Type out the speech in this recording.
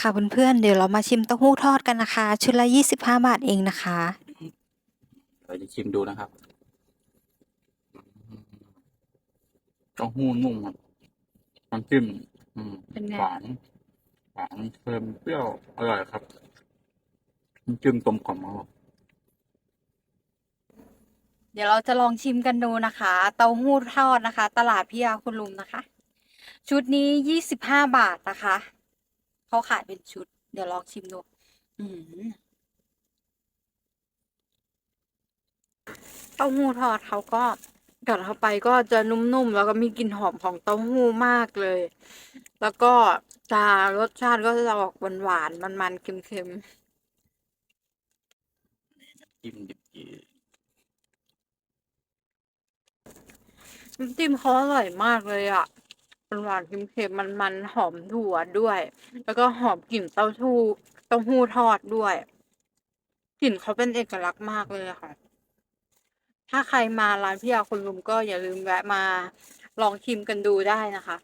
ค่ะเพื่อนๆเดี๋ยวเรามาชิมเต้าหู้ทอดกันนะคะ ชุดละ25บาทเองนะคะเราจะชิมดูนะครับเต้าหู้นุ่มครับน้ำจิ้มอืมเป็นไงหวานหวานเค็มเปรี้ยวอร่อยครับน้ำจิ้มกลมกล่อมมากเดี๋ยวเราจะลองชิมกันดูนะคะ เต้าหู้ทอดนะคะ ตลาดพิยาคุณลุงนะคะ ชุดนี้25บาทนะคะ เขาขายเป็นชุด เดี๋ยวลองชิมดู อืมเต้าหู้ทอดเขาก็กัดเข้าไปก็จะนุ่มๆ แล้วก็มีกลิ่นหอมของเต้าหู้มากเลย แล้วก็จะรสชาติก็จะออกหวานๆ มันๆ เค็มๆจิ้มดิบจีน้ำจิ้มเขาอร่อยมากเลยอะมัน หวานๆเค็มๆมันมันๆหอมถั่วด้วย แล้วก็หอมกลิ่นเต้าหู้เต้าหู้ทอดด้วยกลิ่นเขาเป็นเอกลักษณ์มากเลยค่ะ ถ้าใครมาร้านพี่ยาคุณลุงก็อย่าลืมแวะมาลองชิมกันดูได้นะคะ